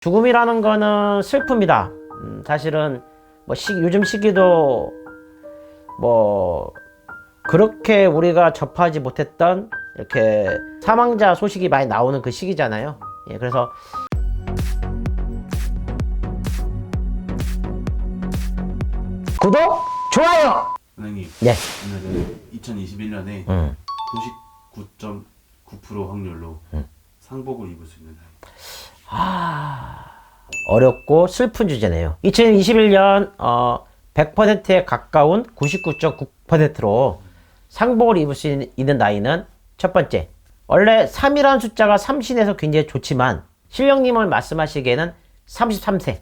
죽음이라는 거는 슬픔이다. 음, 사실은 뭐 시, 요즘 시기도 뭐 그렇게 우리가 접하지 못했던 이렇게 사망자 소식이 많이 나오는 그 시기잖아요. 예, 그래서 구독, 좋아요. 선생님 네. 오늘은 2021년에 음. 99.9% 확률로 음. 상복을 입을 수 있는 날. 어렵고 슬픈 주제네요. 2021년 어, 100%에 가까운 99.9%로 상복을 입을 수 있는- 나이는 첫 번째. 원래 3이라는 숫자가 삼신에서 굉장히 좋지만 신령님을 말씀하시기에는 33세.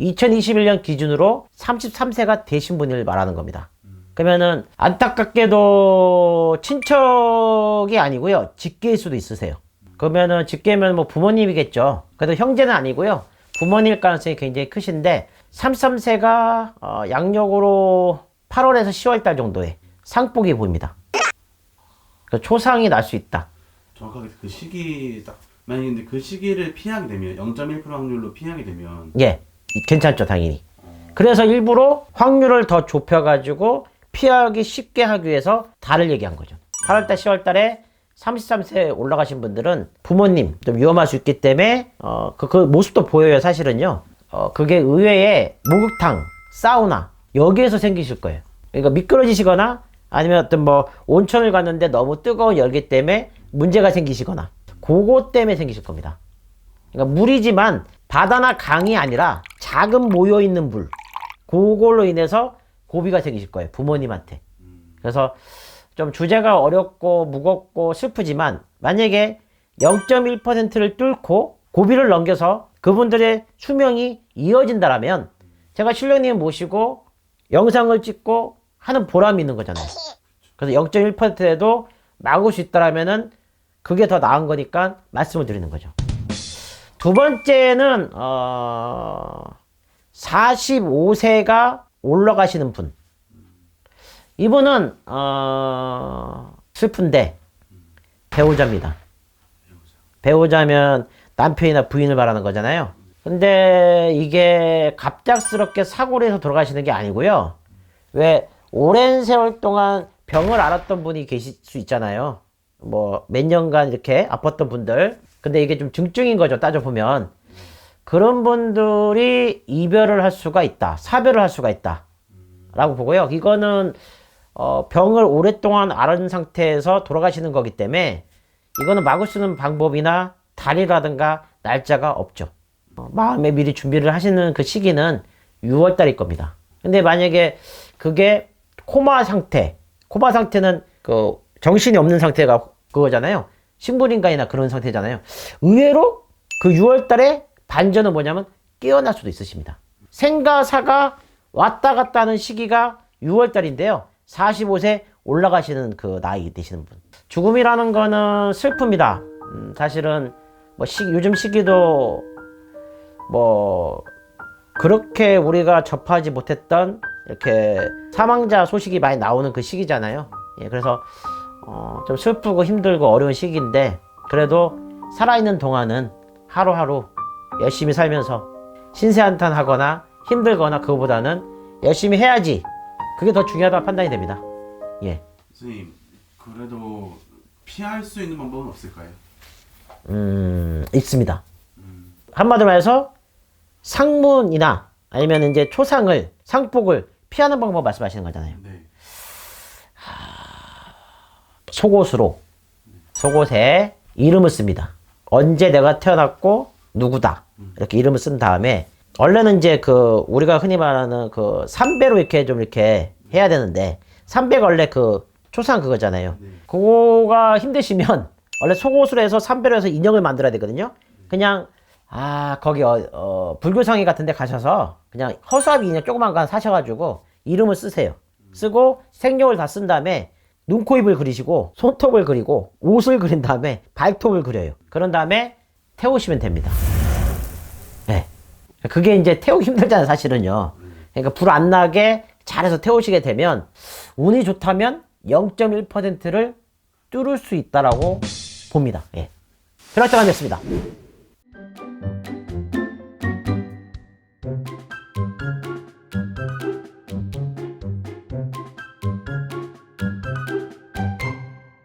2021년 기준으로 33세가 되신 분을 말하는 겁니다. 그러면은 안타깝게도 친척이 아니고요. 직계일 수도 있으세요. 그러면은 직계면 뭐 부모님이겠죠. 그래도 형제는 아니고요. 부모님일 가능성이 굉장히 크신데 33세가 어, 양력으로 8월에서 10월 달 정도에 상복이 보입니다. 그 초상이 날 수 있다. 정확하게 그 시기 딱 만약에 근데 그 시기를 피하게 되면 0.1% 확률로 피하게 되면 예, 괜찮죠, 당연히. 그래서 일부러 확률을 더 좁혀가지고 피하기 쉽게 하기 위해서 달을 얘기한 거죠. 8월달, 10월달에 33세 올라가신 분들은 부모님 좀 위험할 수 있기 때문에 어, 그, 그 모습도 보여요, 사실은요. 어, 그게 의외의 목욕탕, 사우나 여기에서 생기실 거예요. 그러니까 미끄러지시거나 아니면 어떤 뭐 온천을 갔는데 너무 뜨거운 열기 때문에 문제가 생기시거나 그거 때문에 생기실 겁니다. 그러니까 물이지만 바다나 강이 아니라 작은 모여 있는 물. 그걸로 인해서 고비가 생기실 거예요. 부모님한테. 그래서 좀 주제가 어렵고 무겁고 슬프지만 만약에 0.1%를 뚫고 고비를 넘겨서 그분들의 수명이 이어진다라면 제가 신령님 모시고 영상을 찍고 하는 보람이 있는 거잖아요. 그래서 0.1%에도 막을 수 있다라면은 그게 더 나은 거니까 말씀을 드리는 거죠. 두 번째는 어 45세가 올라가시는 분. 이분은 어 슬픈데 배우자입니다. 배우자면 남편이나 부인을 말하는 거잖아요. 근데 이게 갑작스럽게 사고를 해서 돌아가시는 게 아니고요. 왜 오랜 세월 동안 병을 앓았던 분이 계실 수 있잖아요. 뭐 몇 년간 이렇게 아팠던 분들. 근데 이게 좀 증증인 거죠. 따져보면. 그런 분들이 이별을 할 수가 있다. 사별을 할 수가 있다. 라고 보고요. 이거는 어, 병을 오랫동안 앓은 상태에서 돌아가시는 거기 때문에 이거는 막을 수 있는 방법이나 달이라든가 날짜가 없죠. 어, 마음에 미리 준비를 하시는 그 시기는 6월 달일 겁니다. 근데 만약에 그게 코마 상태, 코마 상태는 그 정신이 없는 상태가 그거잖아요. 식물인간이나 그런 상태잖아요. 의외로 그 6월 달에 반전은 뭐냐면 깨어날 수도 있으십니다. 생과 사가 왔다 갔다 하는 시기가 6월 달인데요. 45세 올라가시는 그 나이 되시는 분. 죽음이라는 거는 슬픔이다. 음, 사실은 뭐 시, 요즘 시기도 뭐 그렇게 우리가 접하지 못했던 이렇게 사망자 소식이 많이 나오는 그 시기잖아요. 예, 그래서 어, 좀 슬프고 힘들고 어려운 시기인데 그래도 살아있는 동안은 하루하루 열심히 살면서 신세한탄하거나 힘들거나 그거보다는 열심히 해야지. 그게 더 중요하다 판단이 됩니다. 예. 선생님 그래도 피할 수 있는 방법은 없을까요? 음, 있습니다. 한마디로 말해서 상문이나 아니면 이제 초상을, 상복을 피하는 방법 말씀하시는 거잖아요. 네. 속옷으로, 속옷에 이름을 씁니다. 언제 내가 태어났고 누구다. 이렇게 이름을 쓴 다음에 원래는 이제 그 우리가 흔히 말하는 그 삼배로 이렇게 좀 이렇게 해야 되는데 삼배가 원래 그 초상 그거잖아요. 그거가 힘드시면 원래 속옷으로 해서 삼배로 해서 인형을 만들어야 되거든요. 그냥 아 거기 어, 어, 불교성이 같은데 가셔서 그냥 허수아비 인형 조그만 거 사셔가지고 이름을 쓰세요. 쓰고 생력을 다 쓴 다음에 눈, 코, 입을 그리시고 손톱을 그리고 옷을 그린 다음에 발톱을 그려요. 그런 다음에 태우시면 됩니다. 네. 그게 이제 태우기 힘들잖아요, 사실은요. 그러니까 불 안 나게 잘해서 태우시게 되면 운이 좋다면 0.1%를 뚫을 수 있다라고 봅니다. 예. 혈액장 됐습니다.